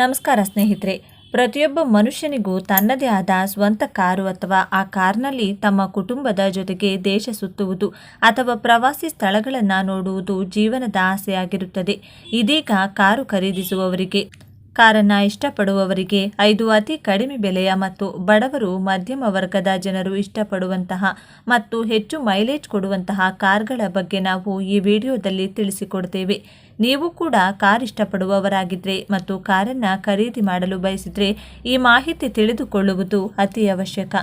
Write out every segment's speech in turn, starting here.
ನಮಸ್ಕಾರ ಸ್ನೇಹಿತರೆ. ಪ್ರತಿಯೊಬ್ಬ ಮನುಷ್ಯನಿಗೂ ತನ್ನದೇ ಆದ ಸ್ವಂತ ಕಾರು ಅಥವಾ ಆ ಕಾರ್ನಲ್ಲಿ ತಮ್ಮ ಕುಟುಂಬದ ಜೊತೆಗೆ ದೇಶ ಸುತ್ತುವುದು ಅಥವಾ ಪ್ರವಾಸಿ ಸ್ಥಳಗಳನ್ನು ನೋಡುವುದು ಜೀವನದ ಆಸೆಯಾಗಿರುತ್ತದೆ. ಇದೀಗ ಕಾರು ಖರೀದಿಸುವವರಿಗೆ ಕಾರನ್ನು ಇಷ್ಟಪಡುವವರಿಗೆ ಐದು ಅತಿ ಕಡಿಮೆ ಬೆಲೆಯ ಮತ್ತು ಬಡವರು ಮಧ್ಯಮ ವರ್ಗದ ಜನರು ಇಷ್ಟಪಡುವಂತಹ ಮತ್ತು ಹೆಚ್ಚು ಮೈಲೇಜ್ ಕೊಡುವಂತಹ ಕಾರ್ಗಳ ಬಗ್ಗೆ ನಾವು ಈ ವಿಡಿಯೋದಲ್ಲಿ ತಿಳಿಸಿಕೊಡ್ತೇವೆ. ನೀವು ಕೂಡ ಕಾರ್ ಇಷ್ಟಪಡುವವರಾಗಿದ್ದರೆ ಮತ್ತು ಕಾರನ್ನು ಖರೀದಿ ಮಾಡಲು ಬಯಸಿದರೆ ಈ ಮಾಹಿತಿ ತಿಳಿದುಕೊಳ್ಳುವುದು ಅತಿ ಅವಶ್ಯಕ.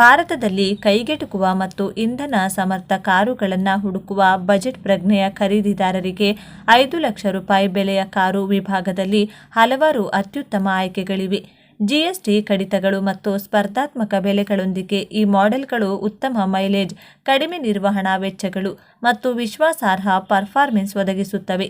ಭಾರತದಲ್ಲಿ ಕೈಗೆಟುಕುವ ಮತ್ತು ಇಂಧನ ಸಮರ್ಥ ಕಾರುಗಳನ್ನು ಹುಡುಕುವ ಬಜೆಟ್ ಪ್ರಜ್ಞೆಯ ಖರೀದಿದಾರರಿಗೆ ಐದು ಲಕ್ಷ ರೂಪಾಯಿ ಬೆಲೆಯ ಕಾರು ವಿಭಾಗದಲ್ಲಿ ಹಲವಾರು ಅತ್ಯುತ್ತಮ ಆಯ್ಕೆಗಳಿವೆ. ಜಿಎಸ್ಟಿ ಕಡಿತಗಳು ಮತ್ತು ಸ್ಪರ್ಧಾತ್ಮಕ ಬೆಲೆಗಳೊಂದಿಗೆ ಈ ಮಾಡೆಲ್ಗಳು ಉತ್ತಮ ಮೈಲೇಜ್, ಕಡಿಮೆ ನಿರ್ವಹಣಾ ವೆಚ್ಚಗಳು ಮತ್ತು ವಿಶ್ವಾಸಾರ್ಹ ಪರ್ಫಾರ್ಮೆನ್ಸ್ ಒದಗಿಸುತ್ತವೆ.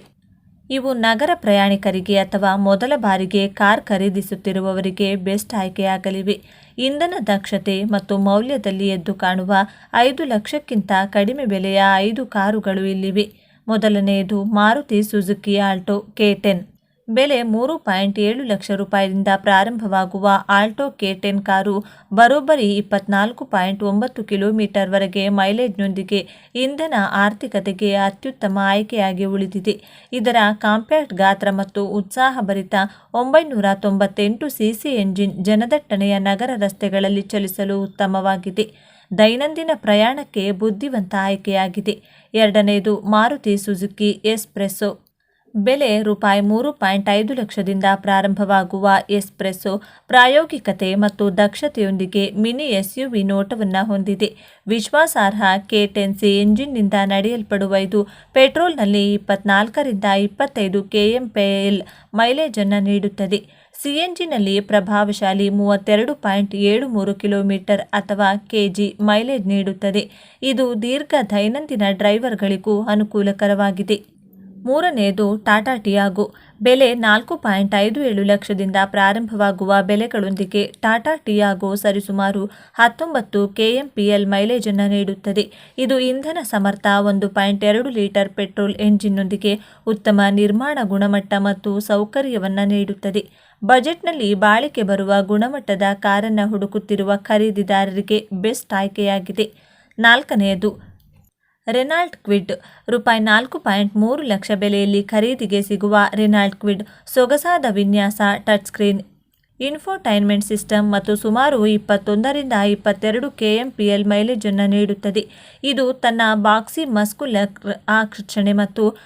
ಇವು ನಗರ ಪ್ರಯಾಣಿಕರಿಗೆ ಅಥವಾ ಮೊದಲ ಬಾರಿಗೆ ಕಾರ್ ಖರೀದಿಸುತ್ತಿರುವವರಿಗೆ ಬೆಸ್ಟ್ ಆಯ್ಕೆಯಾಗಲಿವೆ. ಇಂಧನ ದಕ್ಷತೆ ಮತ್ತು ಮೌಲ್ಯದಲ್ಲಿ ಎದ್ದು ಕಾಣುವ ಐದು ಲಕ್ಷಕ್ಕಿಂತ ಕಡಿಮೆ ಬೆಲೆಯ ಐದು ಕಾರುಗಳು ಇಲ್ಲಿವೆ. ಮೊದಲನೆಯದು Maruti Suzuki Alto K ten. ಬೆಲೆ ಮೂರು ಪಾಯಿಂಟ್ ಏಳು ಲಕ್ಷ ರೂಪಾಯಿಯಿಂದ ಪ್ರಾರಂಭವಾಗುವ ಆಲ್ಟೋ ಕೆ ಟೆನ್ ಕಾರು ಬರೋಬ್ಬರಿ ಇಪ್ಪತ್ನಾಲ್ಕು ಪಾಯಿಂಟ್ ಒಂಬತ್ತು ಕಿಲೋಮೀಟರ್ವರೆಗೆ ಮೈಲೇಜ್ನೊಂದಿಗೆ ಇಂಧನ ಆರ್ಥಿಕತೆಗೆ ಅತ್ಯುತ್ತಮ ಆಯ್ಕೆಯಾಗಿ ಉಳಿದಿದೆ. ಇದರ ಕಾಂಪ್ಯಾಕ್ಟ್ ಗಾತ್ರ ಮತ್ತು ಉತ್ಸಾಹಭರಿತ ಒಂಬೈನೂರ ತೊಂಬತ್ತೆಂಟು ಸಿಸಿ ಎಂಜಿನ್ ಜನದಟ್ಟಣೆಯ ನಗರ ರಸ್ತೆಗಳಲ್ಲಿ ಚಲಿಸಲು ಉತ್ತಮವಾಗಿದೆ. ದೈನಂದಿನ ಪ್ರಯಾಣಕ್ಕೆ ಬುದ್ಧಿವಂತ ಆಯ್ಕೆಯಾಗಿದೆ. ಎರಡನೆಯದು ಮಾರುತಿ ಸುಜುಕಿ ಎಸ್ಪ್ರೆಸ್ಸೋ. ಬೆಲೆ ರೂಪಾಯಿ ಮೂರು ಪಾಯಿಂಟ್ ಐದು ಲಕ್ಷದಿಂದ ಪ್ರಾರಂಭವಾಗುವ ಎಸ್ಪ್ರೆಸ್ಸೋ ಪ್ರಾಯೋಗಿಕತೆ ಮತ್ತು ದಕ್ಷತೆಯೊಂದಿಗೆ ಮಿನಿ ಎಸ್ಯುವಿ ನೋಟವನ್ನು ಹೊಂದಿದೆ. ವಿಶ್ವಾಸಾರ್ಹ ಕೆ ಟೆನ್ ಸಿ ಎಂಜಿನ್ನಿಂದ ನಡೆಯಲ್ಪಡುವ ಇದು ಪೆಟ್ರೋಲ್ನಲ್ಲಿ ಇಪ್ಪತ್ನಾಲ್ಕರಿಂದ ಇಪ್ಪತ್ತೈದು ಕೆಎಂಪಿಎಲ್ ಮೈಲೇಜನ್ನು ನೀಡುತ್ತದೆ. ಸಿಎನ್ಜಿನಲ್ಲಿ ಪ್ರಭಾವಶಾಲಿ ಮೂವತ್ತೆರಡು ಪಾಯಿಂಟ್ ಏಳು ಮೂರು ಕಿಲೋಮೀಟರ್ ಅಥವಾ ಕೆಜಿ ಮೈಲೇಜ್ ನೀಡುತ್ತದೆ. ಇದು ದೀರ್ಘ ದೈನಂದಿನ ಡ್ರೈವರ್ಗಳಿಗೂ ಅನುಕೂಲಕರವಾಗಿದೆ. ಮೂರನೆಯದು ಟಾಟಾ ಟಿಯಾಗೋ. ಬೆಲೆ ನಾಲ್ಕು ಪಾಯಿಂಟ್ ಐದು ಏಳು ಲಕ್ಷದಿಂದ ಪ್ರಾರಂಭವಾಗುವ ಬೆಲೆಗಳೊಂದಿಗೆ ಟಾಟಾ ಟಿಯಾಗೋ ಸರಿಸುಮಾರು ಹತ್ತೊಂಬತ್ತು ಕೆಎಂಪಿಎಲ್ ಮೈಲೇಜ್ ಅನ್ನು ನೀಡುತ್ತದೆ. ಇದು ಇಂಧನ ಸಮರ್ಥ ಒಂದು ಪಾಯಿಂಟ್ ಎರಡು ಲೀಟರ್ ಪೆಟ್ರೋಲ್ ಎಂಜಿನ್ನೊಂದಿಗೆ ಉತ್ತಮ ನಿರ್ಮಾಣ ಗುಣಮಟ್ಟ ಮತ್ತು ಸೌಕರ್ಯವನ್ನು ನೀಡುತ್ತದೆ. ಬಜೆಟ್ನಲ್ಲಿ ಬಾಳಿಕೆ ಬರುವ ಗುಣಮಟ್ಟದ ಕಾರನ್ನು ಹುಡುಕುತ್ತಿರುವ ಖರೀದಿದಾರರಿಗೆ ಬೆಸ್ಟ್ ಆಯ್ಕೆಯಾಗಿದೆ. ನಾಲ್ಕನೆಯದು ರೆನಾಲ್ಟ್ ಕ್ವಿಡ್. ರೂಪಾಯಿ ನಾಲ್ಕು ಪಾಯಿಂಟ್ ಮೂರು ಲಕ್ಷ ಬೆಲೆಯಲ್ಲಿ ಖರೀದಿಗೆ ಸಿಗುವ ರೆನಾಲ್ಟ್ ಕ್ವಿಡ್. ಸೊಗಸಾದ ವಿನ್ಯಾಸ, ಟಚ್ ಸ್ಕ್ರೀನ್, ಇನ್ಫೋಟೈನ್ಮೆಂಟ್ ಸಿಸ್ಟಮ್ ಮತ್ತು ಸುಮಾರು ಇಪ್ಪತ್ತೊಂದರಿಂದ ಇಪ್ಪತ್ತೆರಡು ಕೆಎಂಪಿಎಲ್ ಮೈಲೇಜನ್ನು ನೀಡುತ್ತದೆ. ಇದು ತನ್ನ ಬಾಕ್ಸಿ ಮಸ್ಕುಲರ್ ಆಕರ್ಷಣೆ ಮತ್ತು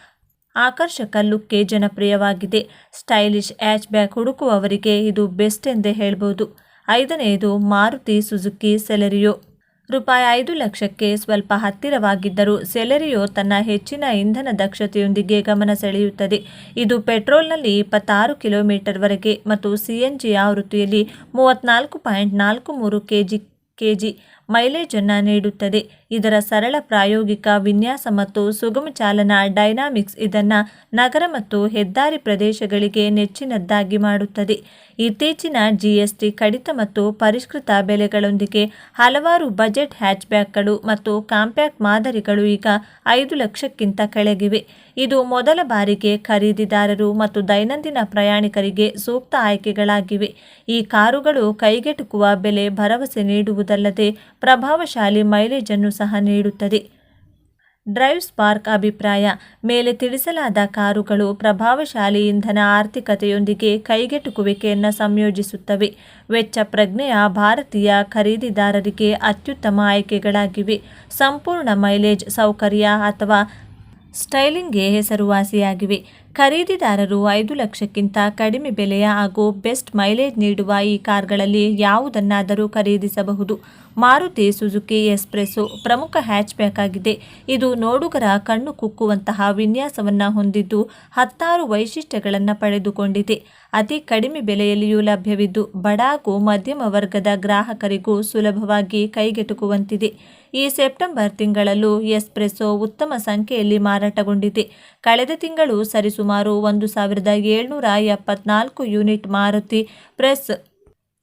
ಆಕರ್ಷಕ ಲುಕ್ಗೆ ಜನಪ್ರಿಯವಾಗಿದೆ. ಸ್ಟೈಲಿಶ್ ಆ್ಯಚ್ ಬ್ಯಾಗ್ ಹುಡುಕುವವರಿಗೆ ಇದು ಬೆಸ್ಟ್ ಎಂದೇ ಹೇಳ್ಬೋದು. ಐದನೆಯದು ಮಾರುತಿ ಸುಜುಕಿ ಸೆಲೆರಿಯೋ. ರೂಪಾಯಿ ಐದು ಲಕ್ಷಕ್ಕೆ ಸ್ವಲ್ಪ ಹತ್ತಿರವಾಗಿದ್ದರೂ ಸೆಲೆರಿಯೋ ತನ್ನ ಹೆಚ್ಚಿನ ಇಂಧನ ದಕ್ಷತೆಯೊಂದಿಗೆ ಗಮನ ಸೆಳೆಯುತ್ತದೆ. ಇದು ಪೆಟ್ರೋಲ್ನಲ್ಲಿ ಇಪ್ಪತ್ತಾರು ಕಿಲೋಮೀಟರ್ವರೆಗೆ ಮತ್ತು ಸಿಎನ್ಜಿ ಆವೃತ್ತಿಯಲ್ಲಿ ಮೂವತ್ತ್ನಾಲ್ಕು ಪಾಯಿಂಟ್ ನಾಲ್ಕು ಮೂರು ಕೆಜಿ ಕೆಜಿ ಮೈಲೇಜನ್ನು ನೀಡುತ್ತದೆ. ಇದರ ಸರಳ ಪ್ರಾಯೋಗಿಕ ವಿನ್ಯಾಸ ಮತ್ತು ಸುಗಮ ಚಾಲನಾ ಡೈನಾಮಿಕ್ಸ್ ಇದನ್ನು ನಗರ ಮತ್ತು ಹೆದ್ದಾರಿ ಪ್ರದೇಶಗಳಿಗೆ ನೆಚ್ಚಿನದ್ದಾಗಿ ಮಾಡುತ್ತದೆ. ಇತ್ತೀಚಿನ ಜಿಎಸ್ಟಿ ಕಡಿತ ಮತ್ತು ಪರಿಷ್ಕೃತ ಬೆಲೆಗಳೊಂದಿಗೆ ಹಲವಾರು ಬಜೆಟ್ ಹ್ಯಾಚ್ಬ್ಯಾಕ್ಗಳು ಮತ್ತು ಕಾಂಪ್ಯಾಕ್ಟ್ ಮಾದರಿಗಳು ಈಗ ಐದು ಲಕ್ಷಕ್ಕಿಂತ ಕೆಳಗಿವೆ. ಇದು ಮೊದಲ ಬಾರಿಗೆ ಖರೀದಿದಾರರು ಮತ್ತು ದೈನಂದಿನ ಪ್ರಯಾಣಿಕರಿಗೆ ಸೂಕ್ತ ಆಯ್ಕೆಗಳಾಗಿವೆ. ಈ ಕಾರುಗಳು ಕೈಗೆಟುಕುವ ಬೆಲೆ ಭರವಸೆ ನೀಡುವುದಲ್ಲದೆ ಪ್ರಭಾವಶಾಲಿ ಮೈಲೇಜನ್ನು ಸಹ ನೀಡುತ್ತದೆ. ಡ್ರೈವ್ ಸ್ಪಾರ್ಕ್ ಅಭಿಪ್ರಾಯ ಮೇಲೆ ತಿಳಿಸಲಾದ ಕಾರುಗಳು ಪ್ರಭಾವಶಾಲಿ ಇಂಧನ ಆರ್ಥಿಕತೆಯೊಂದಿಗೆ ಕೈಗೆಟುಕುವಿಕೆಯನ್ನು ಸಂಯೋಜಿಸುತ್ತವೆ. ವೆಚ್ಚ ಪ್ರಜ್ಞೆಯ ಭಾರತೀಯ ಖರೀದಿದಾರರಿಗೆ ಅತ್ಯುತ್ತಮ ಆಯ್ಕೆಗಳಾಗಿವೆ. ಸಂಪೂರ್ಣ ಮೈಲೇಜ್ ಸೌಕರ್ಯ ಅಥವಾ ಸ್ಟೈಲಿಂಗ್ಗೆ ಹೆಸರುವಾಸಿಯಾಗಿವೆ. ಖರೀದಿದಾರರು ಐದು ಲಕ್ಷಕ್ಕಿಂತ ಕಡಿಮೆ ಬೆಲೆಯ ಹಾಗೂ ಬೆಸ್ಟ್ ಮೈಲೇಜ್ ನೀಡುವ ಈ ಕಾರ್ಗಳಲ್ಲಿ ಯಾವುದನ್ನಾದರೂ ಖರೀದಿಸಬಹುದು. ಮಾರುತಿ ಸುಜುಕಿ ಎಸ್ಪ್ರೆಸ್ಸೋ ಪ್ರಮುಖ ಹ್ಯಾಚ್ಬ್ಯಾಕ್ ಆಗಿದೆ. ಇದು ನೋಡುಗರ ಕಣ್ಣು ಕುಕ್ಕುವಂತಹ ವಿನ್ಯಾಸವನ್ನು ಹೊಂದಿದ್ದು ಹತ್ತಾರು ವೈಶಿಷ್ಟ್ಯಗಳನ್ನು ಪಡೆದುಕೊಂಡಿದೆ. ಅತಿ ಕಡಿಮೆ ಬೆಲೆಯಲ್ಲಿಯೂ ಲಭ್ಯವಿದ್ದು ಬಡ ಹಾಗೂ ಮಧ್ಯಮ ವರ್ಗದ ಗ್ರಾಹಕರಿಗೂ ಸುಲಭವಾಗಿ ಕೈಗೆಟುಕುವಂತಿದೆ. ಈ ಸೆಪ್ಟೆಂಬರ್ ತಿಂಗಳಲ್ಲೂ ಎಸ್ಪ್ರೆಸ್ಸೋ ಉತ್ತಮ ಸಂಖ್ಯೆಯಲ್ಲಿ ಮಾರಾಟಗೊಂಡಿದೆ. ಕಳೆದ ತಿಂಗಳು ಸರಿಸುಮಾರು ಒಂದು ಸಾವಿರದ ಏಳ್ನೂರ ಎಪ್ಪತ್ನಾಲ್ಕು ಯೂನಿಟ್ ಮಾರುತಿ ಪ್ರೆಸ್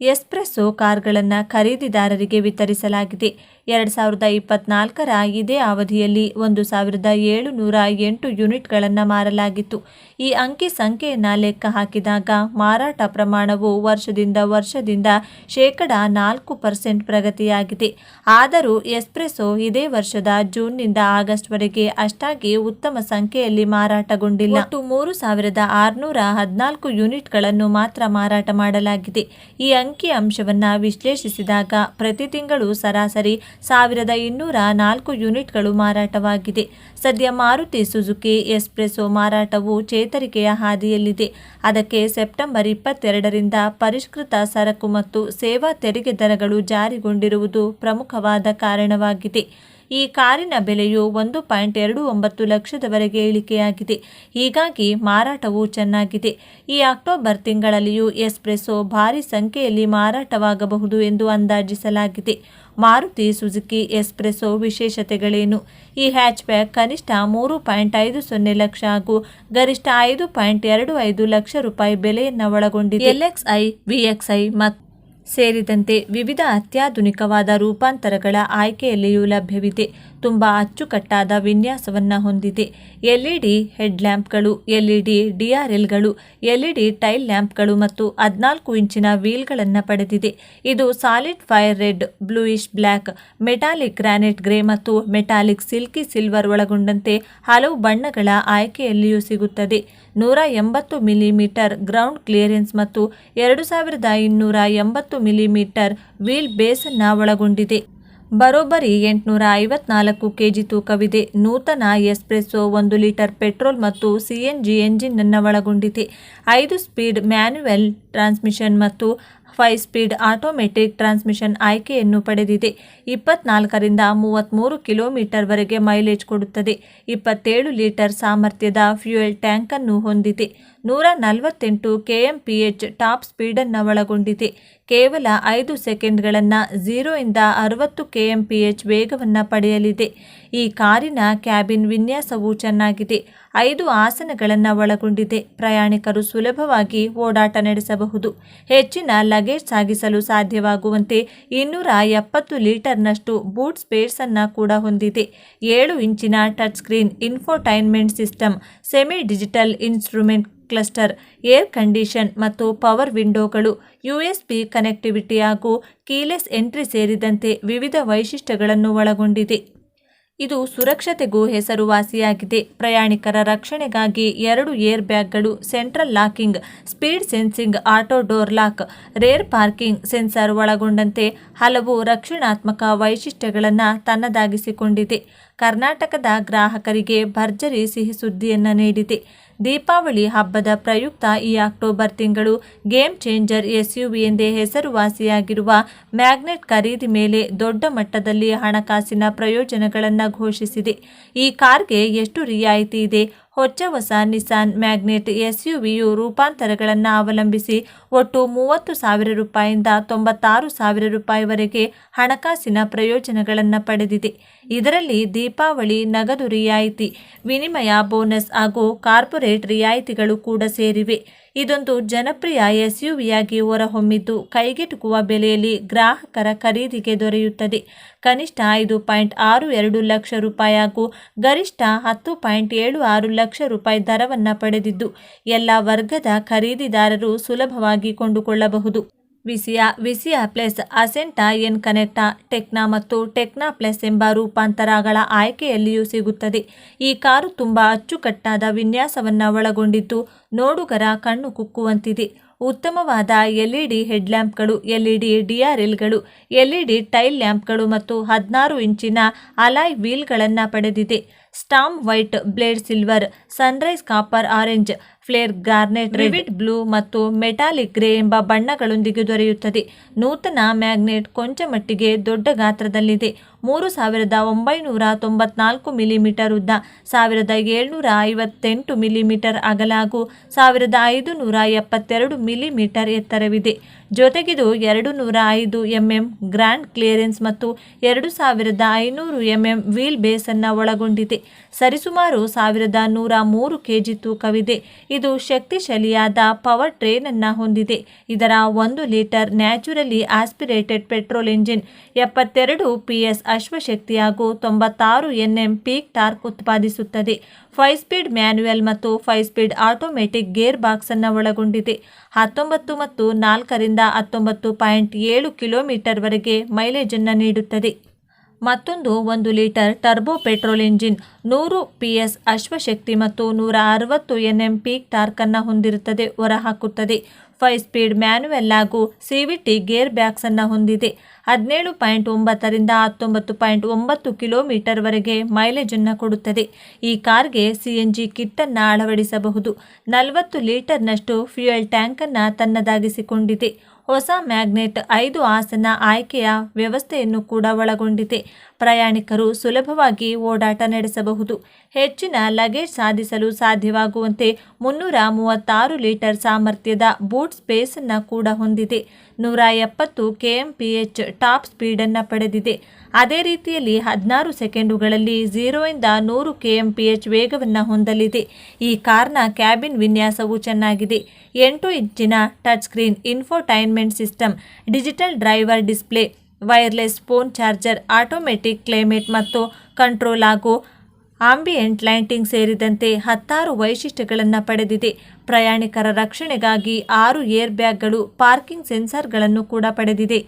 ಎಸ್ಪ್ರೆಸ್ಸೋ ಕಾರ್ಗಳನ್ನು ಖರೀದಿದಾರರಿಗೆ ವಿತರಿಸಲಾಗಿದೆ. ಎರಡು ಸಾವಿರದ ಇಪ್ಪತ್ನಾಲ್ಕರ ಇದೇ ಅವಧಿಯಲ್ಲಿ ಒಂದು ಸಾವಿರದ ಏಳುನೂರ ಎಂಟು ಯೂನಿಟ್ಗಳನ್ನು ಮಾರಲಾಗಿತ್ತು. ಈ ಅಂಕಿ ಸಂಖ್ಯೆಯನ್ನು ಲೆಕ್ಕ ಹಾಕಿದಾಗ ಮಾರಾಟ ಪ್ರಮಾಣವು ವರ್ಷದಿಂದ ವರ್ಷದಿಂದ ಶೇಕಡ ನಾಲ್ಕು ಪರ್ಸೆಂಟ್ ಪ್ರಗತಿಯಾಗಿದೆ. ಆದರೂ ಎಸ್ಪ್ರೆಸೋ ಇದೇ ವರ್ಷದ ಜೂನ್ನಿಂದ ಆಗಸ್ಟ್ವರೆಗೆ ಅಷ್ಟಾಗಿ ಉತ್ತಮ ಸಂಖ್ಯೆಯಲ್ಲಿ ಮಾರಾಟಗೊಂಡಿಲ್ಲ. ಮತ್ತು ಮೂರು ಸಾವಿರದ ಆರುನೂರ ಹದಿನಾಲ್ಕು ಯೂನಿಟ್ಗಳನ್ನು ಮಾತ್ರ ಮಾರಾಟ ಮಾಡಲಾಗಿದೆ. ಈ ಅಂಕಿ ಅಂಶವನ್ನು ವಿಶ್ಲೇಷಿಸಿದಾಗ ಪ್ರತಿ ತಿಂಗಳು ಸರಾಸರಿ ಸಾವಿರದ ಇನ್ನೂರ ನಾಲ್ಕು ಯೂನಿಟ್ಗಳು ಮಾರಾಟವಾಗಿದೆ. ಸದ್ಯ ಮಾರುತಿ ಸುಜುಕಿ ಎಸ್ಪ್ರೆಸೋ ಮಾರಾಟವು ಚೇತರಿಕೆಯ ಹಾದಿಯಲ್ಲಿದೆ. ಅದಕ್ಕೆ ಸೆಪ್ಟೆಂಬರ್ ಇಪ್ಪತ್ತೆರಡರಿಂದ ಪರಿಷ್ಕೃತ ಸರಕು ಮತ್ತು ಸೇವಾ ತೆರಿಗೆ ದರಗಳು ಜಾರಿಗೊಂಡಿರುವುದು ಪ್ರಮುಖವಾದ ಕಾರಣವಾಗಿದೆ. ಈ ಕಾರಿನ ಬೆಲೆಯು ಒಂದು ಪಾಯಿಂಟ್ ಎರಡು ಒಂಬತ್ತು ಲಕ್ಷದವರೆಗೆ ಇಳಿಕೆಯಾಗಿದೆ. ಹೀಗಾಗಿ ಮಾರಾಟವು ಚೆನ್ನಾಗಿದೆ. ಈ ಅಕ್ಟೋಬರ್ ತಿಂಗಳಲ್ಲಿಯೂ ಎಸ್ಪ್ರೆಸೋ ಭಾರಿ ಸಂಖ್ಯೆಯಲ್ಲಿ ಮಾರಾಟವಾಗಬಹುದು ಎಂದು ಅಂದಾಜಿಸಲಾಗಿದೆ. ಮಾರುತಿ ಸುಜುಕಿ ಎಸ್ಪ್ರೆಸೋ ವಿಶೇಷತೆಗಳೇನು? ಈ ಹ್ಯಾಚ್ಬ್ಯಾಕ್ ಕನಿಷ್ಠ ಮೂರು ಪಾಯಿಂಟ್ ಐದು ಸೊನ್ನೆ ಲಕ್ಷ ಹಾಗೂ ಗರಿಷ್ಠ ಐದು ಪಾಯಿಂಟ್ ಎರಡು ಐದು ಲಕ್ಷ ರೂಪಾಯಿ ಬೆಲೆಯನ್ನು ಒಳಗೊಂಡಿದೆ. ಎಲ್ಎಕ್ಸ್ಐ ವಿಎಕ್ಸ್ಐ ಮತ್ತು ಸೇರಿದಂತೆ ವಿವಿಧ ಅತ್ಯಾಧುನಿಕವಾದ ರೂಪಾಂತರಗಳ ಆಯ್ಕೆಯಲ್ಲಿಯೂ ಲಭ್ಯವಿದೆ. ತುಂಬ ಅಚ್ಚುಕಟ್ಟಾದ ವಿನ್ಯಾಸವನ್ನು ಹೊಂದಿದೆ. ಎಲ್ಇಡಿ ಹೆಡ್ಲ್ಯಾಂಪ್ಗಳು, ಎಲ್ಇಡಿ ಡಿಆರ್ಎಲ್ಗಳು ಎಲ್ಇಡಿ ಟೈಲ್ ಲ್ಯಾಂಪ್ಗಳು ಮತ್ತು ಹದಿನಾಲ್ಕು ಇಂಚಿನ ವೀಲ್ಗಳನ್ನು ಪಡೆದಿದೆ. ಇದು solid fire red bluish black, metallic granite grey ಮತ್ತು ಮೆಟಾಲಿಕ್ ಸಿಲ್ಕಿ ಸಿಲ್ವರ್ ಒಳಗೊಂಡಂತೆ ಹಲವು ಬಣ್ಣಗಳ ಆಯ್ಕೆಯಲ್ಲಿಯೂ ಸಿಗುತ್ತದೆ. ನೂರ ಎಂಬತ್ತು ಮಿಲಿಮೀಟರ್ ಗ್ರೌಂಡ್ ಕ್ಲಿಯರೆನ್ಸ್ ಮತ್ತು ಎರಡು ಸಾವಿರದ ಇನ್ನೂರ ಎಂಬತ್ತು ಮಿಲಿಮೀಟರ್ ವೀಲ್ ಬೇಸನ್ನು ಒಳಗೊಂಡಿದೆ. ಬರೋಬ್ಬರಿ ಎಂಟುನೂರ ಐವತ್ನಾಲ್ಕು ಕೆಜಿ ತೂಕವಿದೆ. ನೂತನ ಎಸ್ಪ್ರೆಸ್ಸೋ ಒಂದು ಲೀಟರ್ ಪೆಟ್ರೋಲ್ ಮತ್ತು ಸಿಎನ್ಜಿ ಎಂಜಿನ್ ಅನ್ನು ಒಳಗೊಂಡಿದೆ ಐದು ಸ್ಪೀಡ್ ಮ್ಯಾನ್ಯುವಲ್ ಟ್ರಾನ್ಸ್ಮಿಷನ್ ಮತ್ತು ಫೈವ್ ಸ್ಪೀಡ್ ಆಟೋಮೆಟಿಕ್ ಟ್ರಾನ್ಸ್ಮಿಷನ್ ಆಯ್ಕೆಯನ್ನು ಪಡೆದಿದೆ. ಇಪ್ಪತ್ನಾಲ್ಕರಿಂದ ಮೂವತ್ತ್ಮೂರು ಕಿಲೋಮೀಟರ್ವರೆಗೆ ಮೈಲೇಜ್ ಕೊಡುತ್ತದೆ. ಇಪ್ಪತ್ತೇಳು ಲೀಟರ್ ಸಾಮರ್ಥ್ಯದ ಫ್ಯೂಯಲ್ ಟ್ಯಾಂಕನ್ನು ಹೊಂದಿದೆ. ನೂರ ನಲವತ್ತೆಂಟು ಕೆಎಂಪಿಎಚ್ ಟಾಪ್ ಸ್ಪೀಡನ್ನು ಒಳಗೊಂಡಿದೆ. ಕೇವಲ ಐದು ಸೆಕೆಂಡ್ಗಳನ್ನು ಝೀರೋಯಿಂದ ಅರವತ್ತು ಕೆಎಂಪಿಎಚ್ ವೇಗವನ್ನು ಪಡೆಯಲಿದೆ. ಈ ಕಾರಿನ ಕ್ಯಾಬಿನ್ ವಿನ್ಯಾಸವು ಚೆನ್ನಾಗಿದೆ. ಐದು ಆಸನಗಳನ್ನು ಒಳಗೊಂಡಿದೆ. ಪ್ರಯಾಣಿಕರು ಸುಲಭವಾಗಿ ಓಡಾಟ ನಡೆಸಬಹುದು. ಹೆಚ್ಚಿನ ಲಗೇಜ್ ಸಾಗಿಸಲು ಸಾಧ್ಯವಾಗುವಂತೆ ಇನ್ನೂರ ಎಪ್ಪತ್ತು ಲೀಟರ್ನಷ್ಟು ಬೂಟ್ ಸ್ಪೇಸನ್ನು ಕೂಡ ಹೊಂದಿದೆ. ಏಳು ಇಂಚಿನ touch screen, infotainment system semi digital instrument cluster, air condition ಮತ್ತು ಪವರ್ ವಿಂಡೋಗಳು ಯುಎಸ್ಬಿ ಕನೆಕ್ಟಿವಿಟಿ ಹಾಗೂ ಕೀಲೆಸ್ ಎಂಟ್ರಿ ಸೇರಿದಂತೆ ವಿವಿಧ ವೈಶಿಷ್ಟ್ಯಗಳನ್ನು ಒಳಗೊಂಡಿದೆ. ಇದು ಸುರಕ್ಷತೆಗೂ ಹೆಸರುವಾಸಿಯಾಗಿದೆ. ಪ್ರಯಾಣಿಕರ ರಕ್ಷಣೆಗಾಗಿ ಎರಡು air ಬ್ಯಾಗ್ಗಳು, central locking, speed sensing, auto door lock, rear parking sensor ಒಳಗೊಂಡಂತೆ ಹಲವು ರಕ್ಷಣಾತ್ಮಕ ವೈಶಿಷ್ಟ್ಯಗಳನ್ನು ತನ್ನದಾಗಿಸಿಕೊಂಡಿದೆ. ಕರ್ನಾಟಕದ ಗ್ರಾಹಕರಿಗೆ ಭರ್ಜರಿ ಸಿಹಿ ಸುದ್ದಿಯನ್ನು ನೀಡಿದೆ. ದೀಪಾವಳಿ ಹಬ್ಬದ ಪ್ರಯುಕ್ತ ಈ ಅಕ್ಟೋಬರ್ ತಿಂಗಳು ಗೇಮ್ ಚೇಂಜರ್ ಎಸ್ಯುವಿ ಎಂದೇ ಹೆಸರುವಾಸಿಯಾಗಿರುವ ಮ್ಯಾಗ್ನೆಟ್ ಖರೀದಿ ಮೇಲೆ ದೊಡ್ಡ ಮಟ್ಟದಲ್ಲಿ ಹಣಕಾಸಿನ ಪ್ರಯೋಜನಗಳನ್ನು ಘೋಷಿಸಿದೆ. ಈ ಕಾರ್ಗೆ ಎಷ್ಟು ರಿಯಾಯಿತಿ ಇದೆ? ಹೊಚ್ಚ ಹೊಸ ನಿಸಾನ್ ಮ್ಯಾಗ್ನೆಟ್ ಎಸ್ಯುವಿಯು ರೂಪಾಂತರಗಳನ್ನು ಅವಲಂಬಿಸಿ ಒಟ್ಟು ಮೂವತ್ತು ಸಾವಿರ ರೂಪಾಯಿಂದ ತೊಂಬತ್ತಾರು ಸಾವಿರ ರೂಪಾಯಿವರೆಗೆ ಹಣಕಾಸಿನ ಪ್ರಯೋಜನಗಳನ್ನು ಪಡೆದಿದೆ. ಇದರಲ್ಲಿ ದೀಪಾವಳಿ, ನಗದು ರಿಯಾಯಿತಿ, ವಿನಿಮಯ ಬೋನಸ್ ಹಾಗೂ ಕಾರ್ಪೊರೇಟ್ ರಿಯಾಯಿತಿಗಳು ಕೂಡ ಸೇರಿವೆ. ಇದೊಂದು ಜನಪ್ರಿಯ ಎಸ್ಯುವಿಯಾಗಿ ಹೊರಹೊಮ್ಮಿದ್ದು, ಕೈಗೆಟುಕುವ ಬೆಲೆಯಲ್ಲಿ ಗ್ರಾಹಕರ ಖರೀದಿಗೆ ದೊರೆಯುತ್ತದೆ. ಕನಿಷ್ಠ ಐದು ಪಾಯಿಂಟ್ ಆರು ಎರಡು ಲಕ್ಷ ರೂಪಾಯಿ ಹಾಗೂ ಗರಿಷ್ಠ ಹತ್ತು ಪಾಯಿಂಟ್ ಏಳು ಆರು ಲಕ್ಷ ರೂಪಾಯಿ ದರವನ್ನು ಪಡೆದಿದ್ದು, ಎಲ್ಲ ವರ್ಗದ ಖರೀದಿದಾರರು ಸುಲಭವಾಗಿ ಕೊಂಡುಕೊಳ್ಳಬಹುದು. ವಿಸಿಯಾ ವಿಸಿಯಾ ಪ್ಲಸ್ ಅಸೆಂಟಾ ಎನ್ ಕನೆಕ್ಟಾ, ಟೆಕ್ನಾ ಮತ್ತು ಟೆಕ್ನಾ ಪ್ಲಸ್ ಎಂಬ ರೂಪಾಂತರಗಳ ಆಯ್ಕೆಯಲ್ಲಿಯೂ ಸಿಗುತ್ತದೆ. ಈ ಕಾರು ತುಂಬ ಅಚ್ಚುಕಟ್ಟಾದ ವಿನ್ಯಾಸವನ್ನು ಒಳಗೊಂಡಿದ್ದು ನೋಡುಗರ ಕಣ್ಣು ಕುಕ್ಕುವಂತಿದೆ. ಉತ್ತಮವಾದ ಎಲ್ಇಡಿ ಹೆಡ್ಲ್ಯಾಂಪ್ಗಳು ಎಲ್ಇಡಿ ಡಿಆರ್ಎಲ್ಗಳು ಎಲ್ಇಡಿ ಟೈಲ್ ಲ್ಯಾಂಪ್ಗಳು ಮತ್ತು ಹದಿನಾರು ಇಂಚಿನ ಅಲಾಯ್ ವೀಲ್ಗಳನ್ನು ಪಡೆದಿದೆ. Storm white blade silver, sunrise copper orange flare garnet vivid blue ಮತ್ತು ಮೆಟಾಲಿಕ್ ಗ್ರೇ ಎಂಬ ಬಣ್ಣಗಳೊಂದಿಗೆ ದೊರೆಯುತ್ತದೆ. ನೂತನ ಮ್ಯಾಗ್ನೆಟ್ ಕೊಂಚ ಮಟ್ಟಿಗೆ ದೊಡ್ಡ ಗಾತ್ರದಲ್ಲಿದೆ. ಮೂರು ಸಾವಿರದ ಒಂಬೈನೂರ ತೊಂಬತ್ನಾಲ್ಕು ಮಿಲಿಮೀಟರ್ ಉದ್ದ ಸಾವಿರದ ಏಳ್ನೂರ ಐವತ್ತೆಂಟು ಮಿಲಿಮೀಟರ್ ಅಗಲ ಹಾಗೂ ಸಾವಿರದ ಐದು ನೂರ ಎಪ್ಪತ್ತೆರಡು ಮಿಲಿಮೀಟರ್ ಎತ್ತರವಿದೆ. ಜೊತೆಗಿದು ಎರಡು ನೂರ ಐದು ಎಂಎಂ ಗ್ರ್ಯಾಂಡ್ ಕ್ಲಿಯರೆನ್ಸ್ ಮತ್ತು ಎರಡು ಸಾವಿರದ ಐನೂರು ಎಂಎಂ ವೀಲ್ ಬೇಸನ್ನು ಒಳಗೊಂಡಿದೆ. ಸರಿಸುಮಾರು ಸಾವಿರದ ನೂರ ಮೂರು ಕೆಜಿ ತೂಕವಿದೆ. ಇದು ಶಕ್ತಿಶಾಲಿಯಾದ ಪವರ್ ಟ್ರೇನ್ ಅನ್ನ ಹೊಂದಿದೆ. ಇದರ ಒಂದು litre naturally aspirated petrol engine ಎಪ್ಪತ್ತೆರಡು ಪಿಎಸ್ ಅಶ್ವಶಕ್ತಿ ಹಾಗೂ ತೊಂಬತ್ತಾರು ಎನ್ಎಂ ಪೀಕ್ ಟಾರ್ಕ್ ಉತ್ಪಾದಿಸುತ್ತದೆ. ಫೈವ್ ಸ್ಪೀಡ್ ಮ್ಯಾನ್ಯುಯಲ್ ಮತ್ತು five speed automatic gear box ಅನ್ನು ಒಳಗೊಂಡಿದೆ. ಹತ್ತೊಂಬತ್ತು ಮತ್ತು ನಾಲ್ಕರಿಂದ ಹತ್ತೊಂಬತ್ತು ಪಾಯಿಂಟ್ ಏಳು ಕಿಲೋಮೀಟರ್ವರೆಗೆ ಮೈಲೇಜನ್ನು ನೀಡುತ್ತದೆ. ಮತ್ತೊಂದು ಒಂದು ಲೀಟರ್ ಟರ್ಬೋ ಪೆಟ್ರೋಲ್ ಇಂಜಿನ್ ನೂರು ಪಿ ಎಸ್ ಅಶ್ವಶಕ್ತಿ ಮತ್ತು ನೂರ ಅರವತ್ತು ಎನ್ ಎಂ ಪೀಕ್ ಟಾರ್ಕನ್ನು ಹೊಂದಿರುತ್ತದೆ, ಹೊರಹಾಕುತ್ತದೆ. ಫೈವ್ ಸ್ಪೀಡ್ ಮ್ಯಾನುವೆಲ್ ಹಾಗೂ ಸಿ ವಿ ಟಿ ಗೇರ್ ಬ್ಯಾಗ್ಸನ್ನು ಹೊಂದಿದೆ. ಹದಿನೇಳು ಪಾಯಿಂಟ್ ಒಂಬತ್ತರಿಂದ ಹತ್ತೊಂಬತ್ತು ಪಾಯಿಂಟ್ ಒಂಬತ್ತು ಕಿಲೋಮೀಟರ್ವರೆಗೆ ಮೈಲೇಜನ್ನು ಕೊಡುತ್ತದೆ. ಈ ಕಾರ್ಗೆ ಸಿ ಎನ್ ಜಿ ಕಿಟ್ಟನ್ನು ಅಳವಡಿಸಬಹುದು. ನಲವತ್ತು ಲೀಟರ್ನಷ್ಟು ಫ್ಯೂಯಲ್ ಟ್ಯಾಂಕನ್ನು ತನ್ನದಾಗಿಸಿಕೊಂಡಿದೆ. ಹೊಸ ಮ್ಯಾಗ್ನೆಟ್ ಐದು ಆಸನ ಆಯ್ಕೆಯ ವ್ಯವಸ್ಥೆಯನ್ನು ಕೂಡ ಒಳಗೊಂಡಿದೆ. ಪ್ರಯಾಣಿಕರು ಸುಲಭವಾಗಿ ಓಡಾಟ ನಡೆಸಬಹುದು. ಹೆಚ್ಚಿನ ಲಗೇಜ್ ಸಾಧಿಸಲು ಸಾಧ್ಯವಾಗುವಂತೆ ಮುನ್ನೂರ ಮೂವತ್ತಾರು ಲೀಟರ್ ಸಾಮರ್ಥ್ಯದ ಬೂಟ್ ಸ್ಪೇಸನ್ನು ಕೂಡ ಹೊಂದಿದೆ. ನೂರ ಎಪ್ಪತ್ತು ಕೆಎಂಪಿಎಚ್ ಟಾಪ್ ಸ್ಪೀಡನ್ನು ಪಡೆದಿದೆ. ಅದೇ ರೀತಿಯಲ್ಲಿ ಹದಿನಾರು ಸೆಕೆಂಡುಗಳಲ್ಲಿ ಝೀರೋಯಿಂದ ನೂರು ಕೆಎಂ ಪಿ ಎಚ್ ವೇಗವನ್ನು ಹೊಂದಲಿದೆ. ಈ ಕಾರ್ನ ಕ್ಯಾಬಿನ್ ವಿನ್ಯಾಸವು ಚೆನ್ನಾಗಿದೆ. ಎಂಟು ಇಂಚಿನ touch screen infotainment system, digital driver display, wireless phone charger, automatic climate ಮತ್ತು ಕಂಟ್ರೋಲ್ ಹಾಗೂ ಆಂಬಿಯೆಂಟ್ ಲೈಟಿಂಗ್ ಸೇರಿದಂತೆ ಹತ್ತಾರು ವೈಶಿಷ್ಟ್ಯಗಳನ್ನು ಪಡೆದಿದೆ. ಪ್ರಯಾಣಿಕರ ರಕ್ಷಣೆಗಾಗಿ ಆರು ಏರ್ ಬ್ಯಾಗ್ಗಳು, ಪಾರ್ಕಿಂಗ್ ಸೆನ್ಸರ್ಗಳನ್ನು ಕೂಡ ಪಡೆದಿದೆ.